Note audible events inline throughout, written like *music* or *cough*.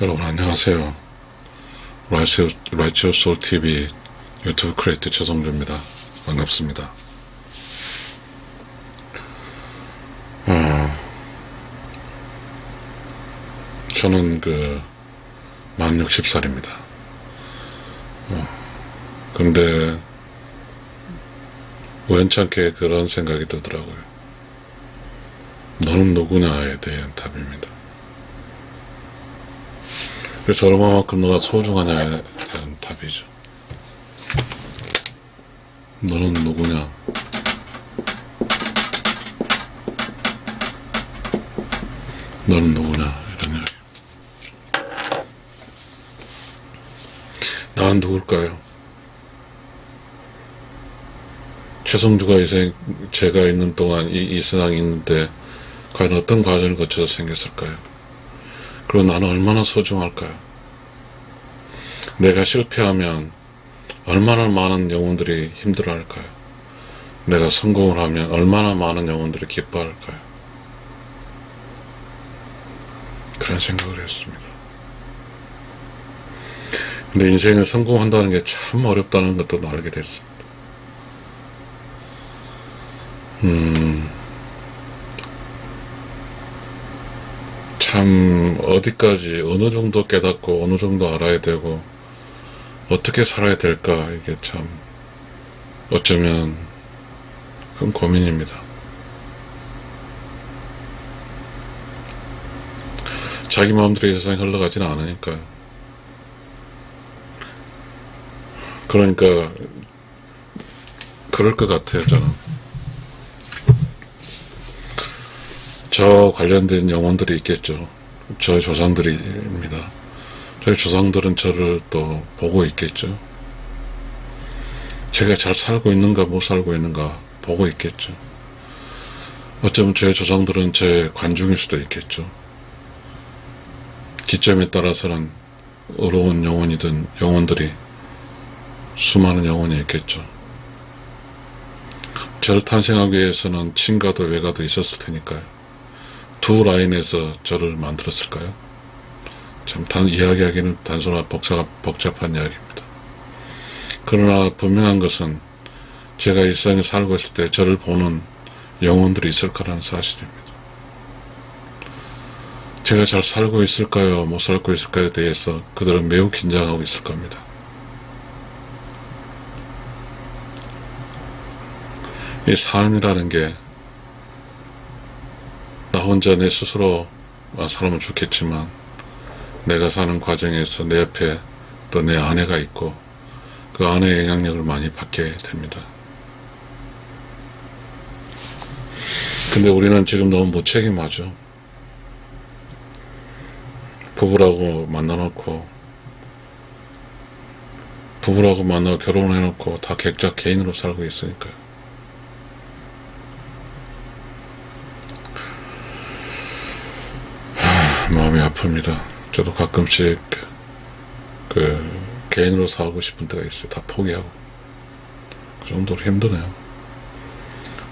여러분 안녕하세요. 라이치오, 라이치오 솔 TV 유튜브 크리에이터 최성주입니다. 반갑습니다. 어, 저는 그, 만 60살입니다. 어, 근데, 우연찮게 그런 생각이 들더라고요. 너는 누구냐에 대한 답입니다. 그래서 얼마만큼 너가 소중하냐에 대한 답이죠. 너는 누구냐? 너는 누구냐? 이런 이야기. 나는 누굴까요? 최성주가 이 생, 제가 있는 동안 이, 이 세상에 있는데 과연 어떤 과정을 거쳐서 생겼을까요? 그리고 나는 얼마나 소중할까요? 내가 실패하면 얼마나 많은 영혼들이 힘들어할까요? 내가 성공을 하면 얼마나 많은 영혼들이 기뻐할까요? 그런 생각을 했습니다. 근데 인생을 성공한다는 게 참 어렵다는 것도 알게 됐습니다. 음, 참 어디까지 어느 정도 깨닫고 어느 정도 알아야 되고 어떻게 살아야 될까 이게 참 어쩌면 큰 고민입니다. 자기 마음대로 이 세상이 흘러가지는 않으니까요. 그러니까 그럴 것 같아요 저는. 저 관련된 영혼들이 있겠죠. 저의 조상들입니다. 저희 조상들은 저를 또 보고 있겠죠. 제가 잘 살고 있는가 못 살고 있는가 보고 있겠죠. 어쩌면 저의 조상들은 제 관중일 수도 있겠죠. 기점에 따라서는 어려운 영혼이든 영혼들이 수많은 영혼이 있겠죠. 저를 탄생하기 위해서는 친가도 외가도 있었을 테니까요. 두 라인에서 저를 만들었을까요? 참 단, 이야기하기는 단순한 복잡, 복잡한 이야기입니다. 그러나 분명한 것은 제가 일상에 살고 있을 때 저를 보는 영혼들이 있을 거라는 사실입니다. 제가 잘 살고 있을까요? 못 살고 있을까에 대해서 그들은 매우 긴장하고 있을 겁니다. 이 삶이라는 게 나 혼자 내 스스로 살면 좋겠지만 내가 사는 과정에서 내 옆에 또 내 아내가 있고 그 아내의 영향력을 많이 받게 됩니다. 근데 우리는 지금 너무 무책임하죠. 부부라고 만나놓고 부부라고 만나고 결혼해놓고 다 각자 개인으로 살고 있으니까요. 마음이 아픕니다. 저도 가끔씩 그 개인으로 살고 싶은 때가 있어요. 다 포기하고 그 정도로 힘드네요.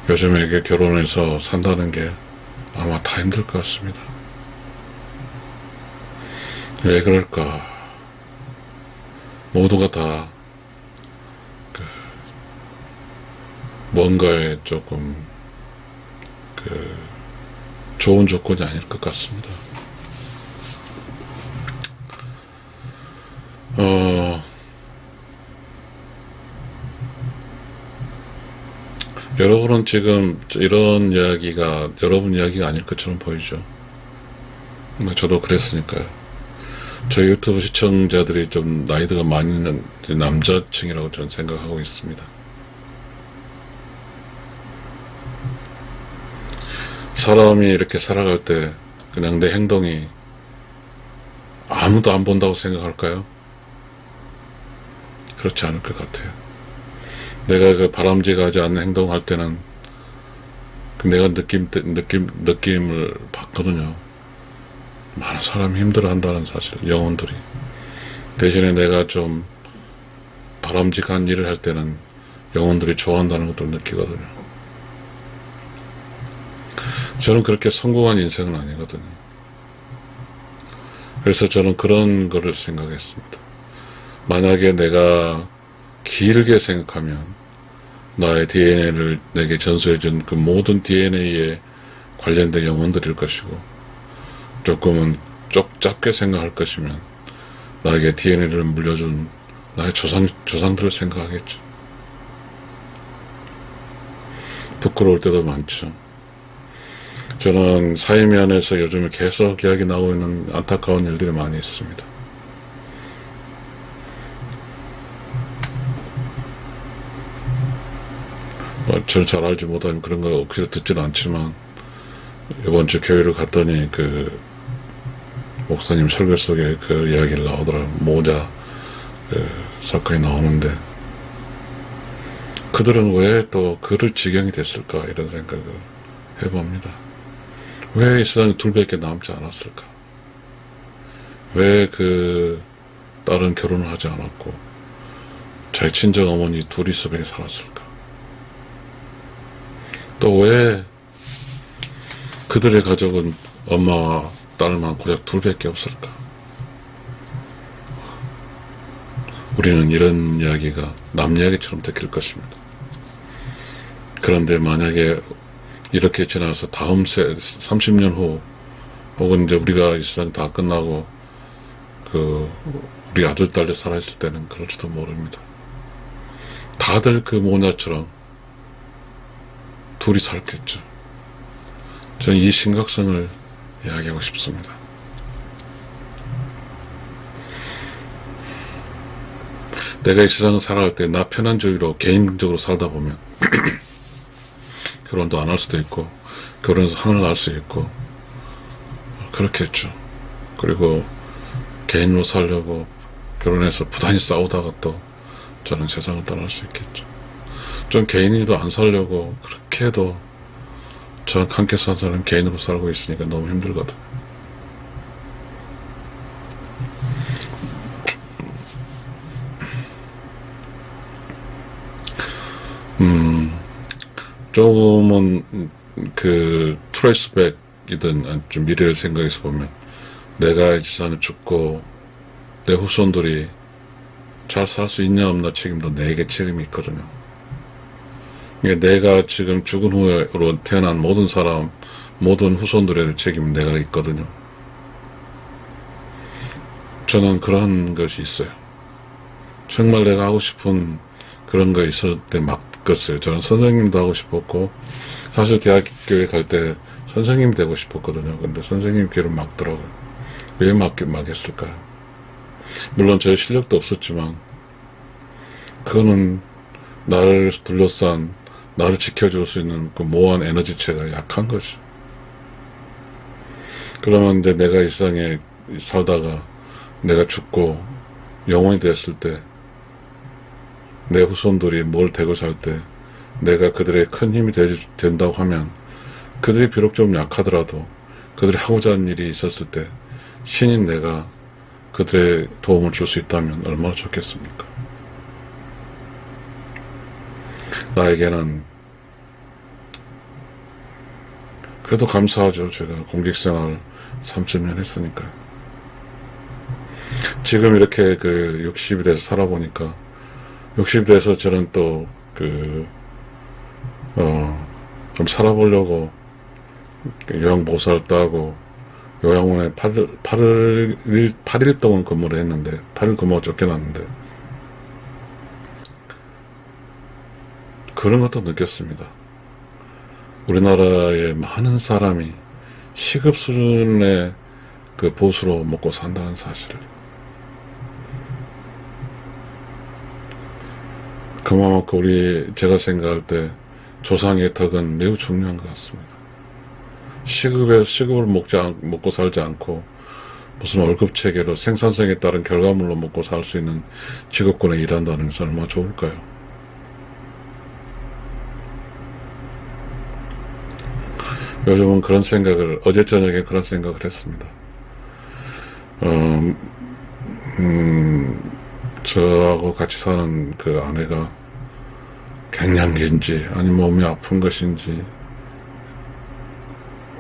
요즘에 이게 결혼해서 산다는 게 아마 다 힘들 것 같습니다. 왜 그럴까? 모두가 다 그 뭔가에 조금 그 좋은 조건이 아닐 것 같습니다. 어, 여러분은 지금 이런 이야기가 여러분 이야기가 아닐 것처럼 보이죠. 뭐 저도 그랬으니까요. 저희 유튜브 시청자들이 좀 나이드가 많이 있는 남자층이라고 저는 생각하고 있습니다. 사람이 이렇게 살아갈 때 그냥 내 행동이 아무도 안 본다고 생각할까요? 그렇지 않을 것 같아요. 내가 그 바람직하지 않는 행동할 때는 그 내가 느낌, 느낌, 느낌을 받거든요. 많은 사람이 힘들어 한다는 사실, 영혼들이. 대신에 내가 좀 바람직한 일을 할 때는 영혼들이 좋아한다는 것도 느끼거든요. 저는 그렇게 성공한 인생은 아니거든요. 그래서 저는 그런 거를 생각했습니다. 만약에 내가 길게 생각하면 나의 DNA를 내게 전수해준 그 모든 DNA에 관련된 영혼들일 것이고 조금은 쪽 짧게 생각할 것이면 나에게 DNA를 물려준 나의 조상, 조상들을 생각하겠죠. 부끄러울 때도 많죠. 저는 사회면에서 요즘에 계속 이야기 나오고 있는 안타까운 일들이 많이 있습니다. 저를 잘 알지 못하면 그런 거 억지로 듣지는 않지만, 이번 주 교회를 갔더니 그, 목사님 설교 속에 그 이야기를 나오더라고요. 모자, 그, 사건이 나오는데, 그들은 왜 또 그를 지경이 됐을까? 이런 생각을 해봅니다. 왜 이 세상에 둘밖에 남지 않았을까? 왜 그 딸은 결혼을 하지 않았고 자기 친정 어머니 둘이서 그냥 살았을까? 또 왜 그들의 가족은 엄마와 딸만 고작 둘밖에 없을까? 우리는 이런 이야기가 남 이야기처럼 느낄 것입니다. 그런데 만약에 이렇게 지나서 다음 세 30년 후 혹은 이제 우리가 이 세상 다 끝나고 그 우리 아들 딸이 살아있을 때는 그럴지도 모릅니다. 다들 그 모냐처럼 둘이 살겠죠. 저는 이 심각성을 이야기하고 싶습니다. 내가 이 세상을 살아갈 때 나 편한 주의로 개인적으로 살다 보면 *clears throat* 결혼도 안 할 수도 있고 결혼해서 하늘 날수 있고 그렇겠죠. 그리고 개인으로 살려고 결혼해서 부단히 싸우다가 또 저는 세상을 떠날 수 있겠죠. 전 개인으로 안 살려고 그렇게 해도 전 함께 산 사람 개인으로 살고 있으니까 너무 힘들거든. 음, 조금은 그 트레이스백이든 좀 미래를 생각해서 보면 내가 이 세상에 죽고 내 후손들이 잘 살 수 있냐 없나 책임도 내게 책임이 있거든요. 이게 내가 지금 죽은 후로 태어난 모든 사람, 모든 후손들의 책임은 내가 있거든요. 저는 그런 것이 있어요. 정말 내가 하고 싶은 그런 거 있을 때 맡겼어요. 저는 선생님도 하고 싶었고, 사실 대학교에 갈 때 선생님 되고 싶었거든요. 근데 선생님 길을 막더라고요. 왜 막게 막했을까요? 물론 제 실력도 없었지만, 그거는 나를 둘러싼, 나를 지켜줄 수 있는 그 모호한 에너지체가 약한 거지. 그러면 이제 내가 이 세상에 살다가 내가 죽고 영원히 됐을 때, 내 후손들이 뭘 되고 살 때, 내가 그들의 큰 힘이 되, 된다고 하면, 그들이 비록 좀 약하더라도, 그들이 하고자 하는 일이 있었을 때, 신인 내가 그들의 도움을 줄 수 있다면 얼마나 좋겠습니까? 나에게는 그래도 감사하죠. 제가 공직생활 30년 했으니까. 지금 이렇게 그 60이 돼서 살아보니까 60이 돼서 저는 또 그, 어, 좀 살아보려고 요양보살 따고 요양원에 8일, 8일, 8일 동안 근무를 했는데, 8일 근무가 쫓겨났는데, 그런 것도 느꼈습니다. 우리나라의 많은 사람이 시급 수준의 그 보수로 먹고 산다는 사실을. 그만큼 우리, 제가 생각할 때 조상의 덕은 매우 중요한 것 같습니다. 시급에 시급을 먹지 않, 먹고 살지 않고 무슨 월급 체계로 생산성에 따른 결과물로 먹고 살 수 있는 직업군에 일한다는 것은 얼마나 좋을까요? 요즘은 그런 생각을 어제 저녁에 그런 생각을 했습니다. 어, 음, 음, 저하고 같이 사는 그 아내가 갱년기인지 아니면 몸이 아픈 것인지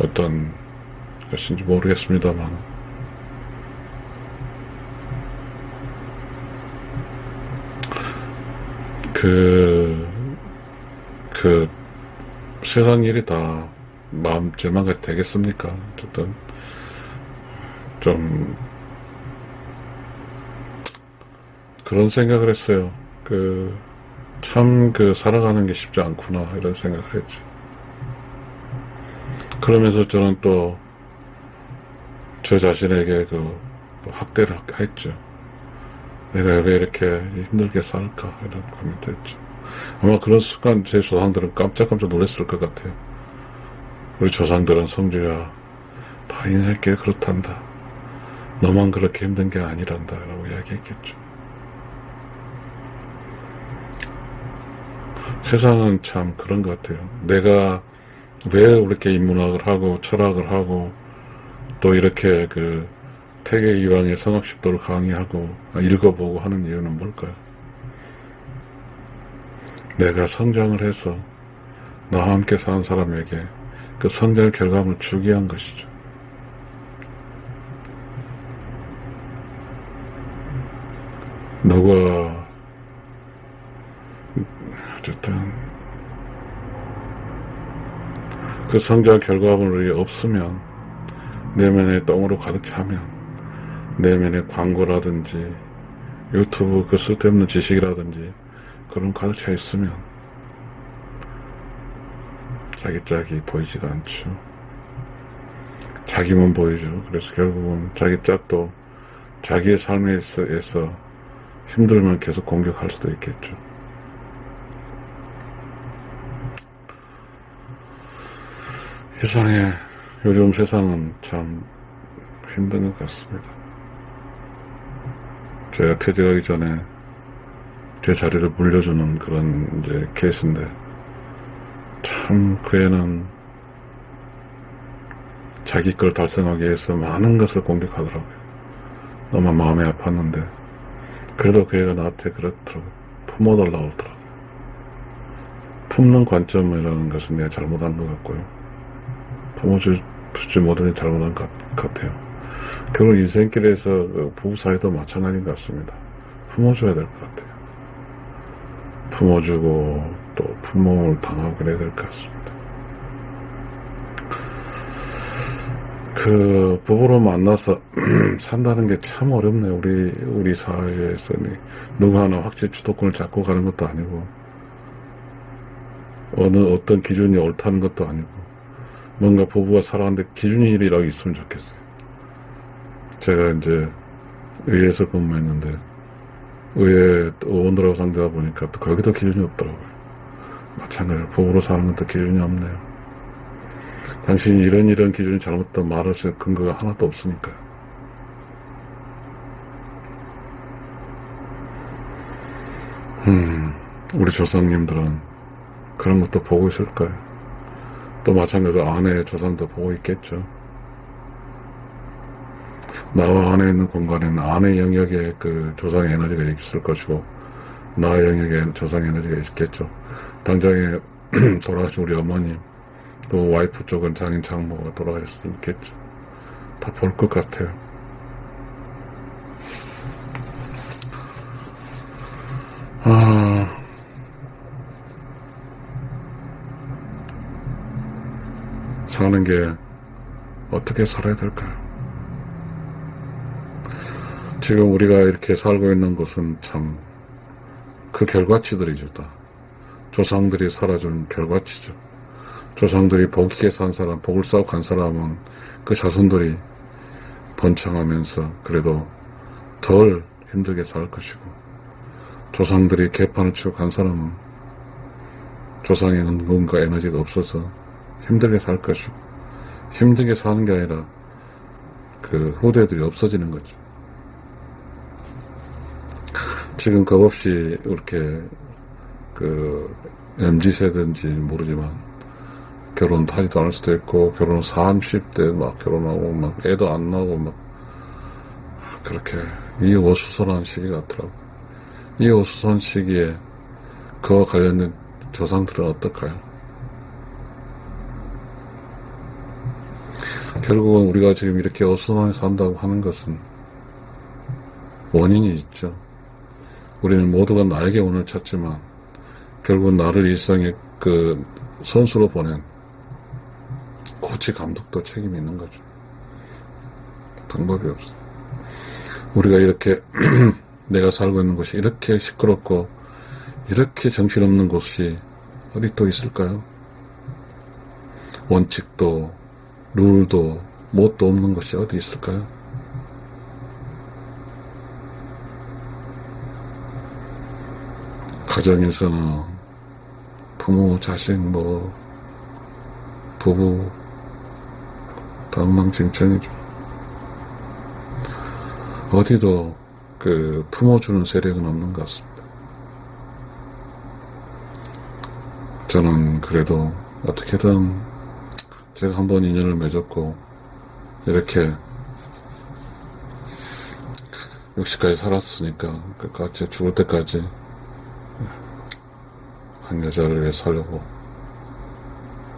어떤 것인지 모르겠습니다만 그, 그, 세상 일이 다 마음 절망가 되겠습니까? 어쨌든, 좀, 그런 생각을 했어요. 그, 참, 그, 살아가는 게 쉽지 않구나, 이런 생각을 했죠. 그러면서 저는 또, 저 자신에게 그, 학대를 했죠. 내가 왜 이렇게 힘들게 살까 이런 고민도 했죠. 아마 그런 순간 제 조상들은 깜짝깜짝 놀랐을 것 같아요. 우리 조상들은 성주야 다 인생길 그렇단다. 너만 그렇게 힘든 게 아니란다 라고 이야기했겠죠. 세상은 참 그런 것 같아요. 내가 왜 이렇게 인문학을 하고 철학을 하고 또 이렇게 그 태계 이왕의 성악십도를 강의하고 읽어보고 하는 이유는 뭘까요? 내가 성장을 해서 나와 함께 사는 사람에게 그 성장의 결과물을 주기 위한 것이죠. 누가 어쨌든 그 성장 결과물이 없으면 내면에 똥으로 가득 차면 내면에 광고라든지 유튜브 그 쓸데없는 지식이라든지 그런 가득 차 있으면 자기 짝이 보이지가 않죠. 자기만 보이죠. 그래서 결국은 자기 짝도 자기의 삶에 있어 힘들면 계속 공격할 수도 있겠죠. 세상에 요즘 세상은 참 힘든 것 같습니다. 제가 퇴직하기 전에 제 자리를 물려주는 그런 이제 케이스인데 참 그 애는 자기 걸 달성하기 위해서 많은 것을 공격하더라고요. 너무 마음이 아팠는데 그래도 그 애가 나한테 그렇더라고요. 품어달라고 그러더라고요. 품는 관점이라는 것은 내가 잘못한 것 같고요. 품어주지 못하는 잘못한 것 같아요. 결국 인생길에서 그 부부 사이도 마찬가지인 것 같습니다. 품어줘야 될 것 같아요. 품어주고 또 품목을 당하고 그래야 될 것 같습니다. 그 부부로 만나서 *clears throat* 산다는 게 참 어렵네요. 우리 우리 사회에서는 누구 하나 확실히 주도권을 잡고 가는 것도 아니고 어느 어떤 기준이 옳다는 것도 아니고 뭔가 부부가 살아가는데 기준이라고 있으면 좋겠어요. 제가 이제 의회에서 근무했는데 의회 의원들하고 상대하다 보니까 또 거기도 기준이 없더라고요. 마찬가지로 부부로 사는 것도 기준이 없네요. 당신이 이런 이런 기준이 잘못된 수 있는 근거가 하나도 없으니까요. 음, 우리 조상님들은 그런 것도 보고 있을까요? 또 마찬가지로 아내의 조상도 보고 있겠죠. 나와 안에 있는 공간에는 아내 영역에 그 조상의 에너지가 있을 것이고 나의 영역에 조상의 에너지가 있겠죠. 당장에 *clears throat* 돌아가신 우리 어머님 또 와이프 쪽은 장인 장모가 돌아갈 수 있겠죠. 다 볼 것 같아요. 아, 사는 게 어떻게 살아야 될까요? 지금 우리가 이렇게 살고 있는 곳은 참 그 결과치들이죠, 다. 조상들이 살아준 결과치죠. 조상들이 복 있게 산 사람, 복을 쌓고 간 사람은 그 자손들이 번창하면서 그래도 덜 힘들게 살 것이고, 조상들이 개판을 치고 간 사람은 조상의 은근과 에너지가 없어서 힘들게 살 것이고, 힘들게 사는 게 아니라 그 후대들이 없어지는 거죠. 지금 겁 없이 이렇게 그 MZ세대인지 모르지만 결혼도 하지도 않을 수도 있고 결혼 30대 막 결혼하고 막 애도 안 나오고 막 그렇게 이 어수선한 시기 같더라고 이 어수선한 시기에 그와 관련된 조상들은 어떨까요? 결국은 우리가 지금 이렇게 어수선하게 산다고 하는 것은 원인이 있죠. 우리는 모두가 나에게 운을 찾지만 결국 나를 일상의 그 선수로 보낸 코치 감독도 책임이 있는 거죠. 방법이 없어. 우리가 이렇게 *clears throat* 내가 살고 있는 곳이 이렇게 시끄럽고 이렇게 정신없는 곳이 어디 또 있을까요? 원칙도 룰도 뭣도 없는 것이 어디 있을까요? 가정에서는 부모, 자식, 뭐 부부 다 엉망진창이죠. 어디도 그 품어주는 세력은 없는 것 같습니다. 저는 그래도 어떻게든 제가 한 번 인연을 맺었고 이렇게 60까지 살았으니까 끝까지 죽을 때까지 한 여자를 위해 살려고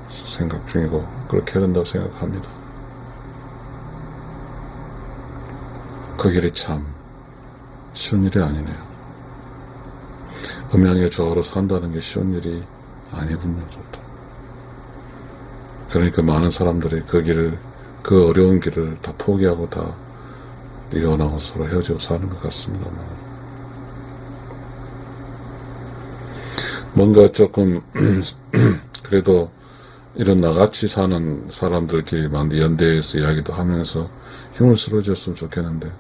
생각 중이고 그렇게 해야 된다고 생각합니다. 그 길이 참 쉬운 일이 아니네요. 음양의 조화로 산다는 게 쉬운 일이 아니군요, 저도. 그러니까 많은 사람들이 그 길을, 그 어려운 길을 다 포기하고 다 이혼하고 서로 헤어지고 사는 것 같습니다만. 뭔가 조금, *clears throat* 그래도 이런 나같이 사는 사람들끼리 만 연대해서 이야기도 하면서 힘을 실어줬으면 좋겠는데,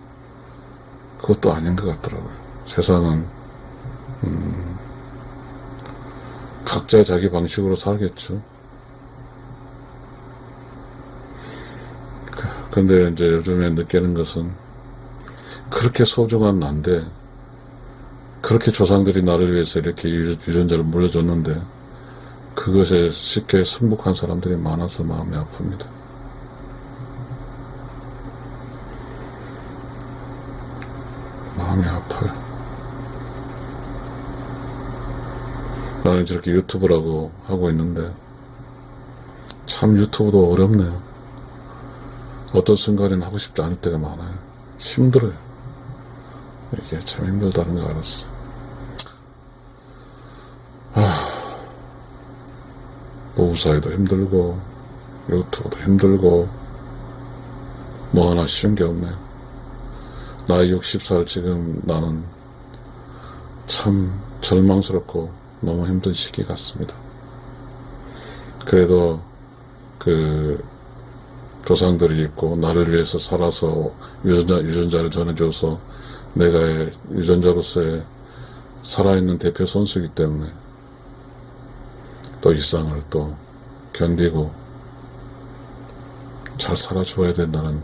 그것도 아닌 것 같더라고요. 세상은, 음, 각자 자기 방식으로 살겠죠. 그- 근데 이제 요즘에 느끼는 것은 그렇게 소중한 난데 그렇게 조상들이 나를 위해서 이렇게 유- 유전자를 물려줬는데 그것에 쉽게 승복한 사람들이 많아서 마음이 아픕니다. 마음이 아파요. 나는 저렇게 유튜브라고 하고 있는데 참 유튜브도 어렵네요. 어떤 순간에는 하고 싶지 않을 때가 많아요. 힘들어요. 이게 참 힘들다는 거 알았어. 아, 보우사이도 힘들고 유튜브도 힘들고 뭐 하나 쉬운 게 없네요. 나이 60살 지금 나는 참 절망스럽고 너무 힘든 시기 같습니다. 그래도 그 조상들이 있고 나를 위해서 살아서 유전자, 유전자를 전해줘서 내가 유전자로서의 살아있는 대표 선수이기 때문에 또 일상을 또 견디고 잘 살아줘야 된다는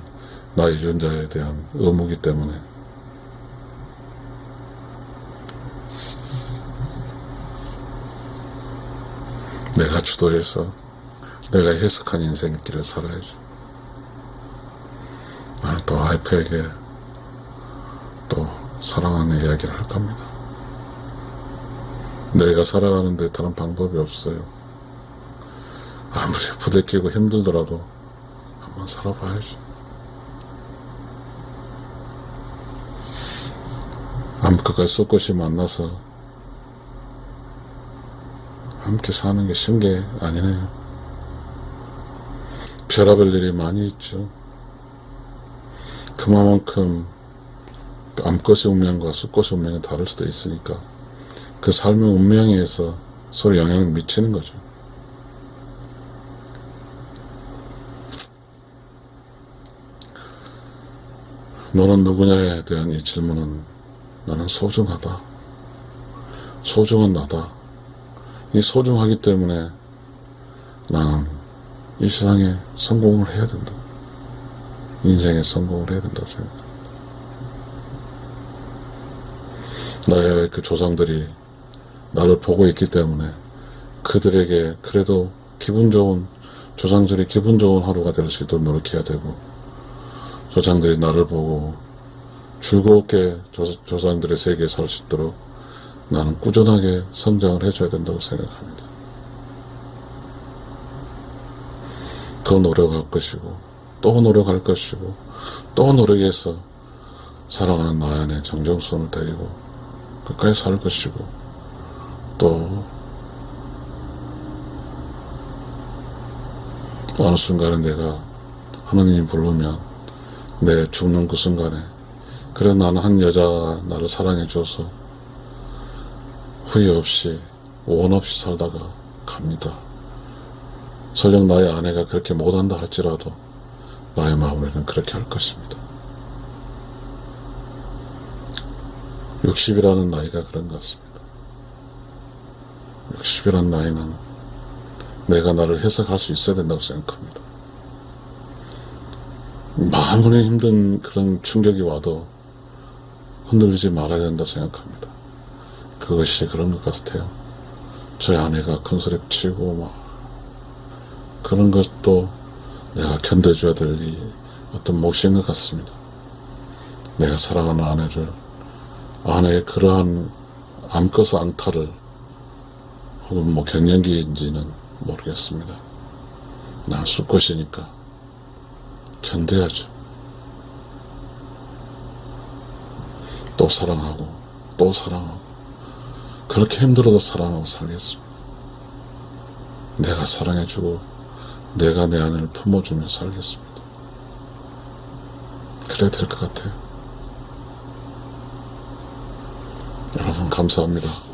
나 유전자에 대한 의무기 때문에 내가 주도해서 내가 해석한 인생길을 살아야죠. 나는 또 와이프에게 또 사랑하는 이야기를 할 겁니다. 내가 살아가는데 다른 방법이 없어요. 아무리 부대끼고 힘들더라도 한번 살아봐야죠. 암컷과 썩것이 만나서 함께 사는 게 쉬운 게 아니네요. 별하별 일이 많이 있죠. 그만큼 암컷의 운명과 숫꽃의 운명이 다를 수도 있으니까 그 삶의 운명에 의해서 서로 영향을 미치는 거죠. 너는 누구냐에 대한 이 질문은 나는 소중하다. 소중한 나다. 이 소중하기 때문에 나는 이 세상에 성공을 해야 된다. 인생에 성공을 해야 된다고 생각합니다. 나의 그 조상들이 나를 보고 있기 때문에 그들에게 그래도 기분 좋은 조상들이 기분 좋은 하루가 될 수 있도록 노력해야 되고 조상들이 나를 보고 즐겁게 조, 조상들의 세계에 살 수 있도록 나는 꾸준하게 성장을 해줘야 된다고 생각합니다. 더 노력할 것이고 또 노력할 것이고 또 노력해서 사랑하는 나연의 정정선을 데리고 끝까지 살 것이고 또 어느 순간에 내가 하나님이 부르면 내 죽는 그 순간에 그래 나는 한 여자가 나를 사랑해 줘서 후회 없이 원 없이 살다가 갑니다. 설령 나의 아내가 그렇게 못한다 할지라도 나의 마음에는 그렇게 할 것입니다. 60이라는 나이가 그런 것 같습니다. 60이라는 나이는 내가 나를 해석할 수 있어야 된다고 생각합니다. 아무리 힘든 그런 충격이 와도 흔들리지 말아야 된다고 생각합니다. 그것이 그런 것 같아요. 저희 아내가 큰 소리 치고 막 그런 것도 내가 견뎌줘야 될 이 어떤 몫인 것 같습니다. 내가 사랑하는 아내를 아내의 그러한 암컷 앙탈을 혹은 뭐 갱년기인지는 모르겠습니다. 난 수컷이니까 견뎌야죠. 또 사랑하고 또 사랑하고 그렇게 힘들어도 사랑하고 살겠습니다. 내가 사랑해주고 내가 내 아내를 품어주며 살겠습니다. 그래야 될 것 같아요. 여러분 감사합니다.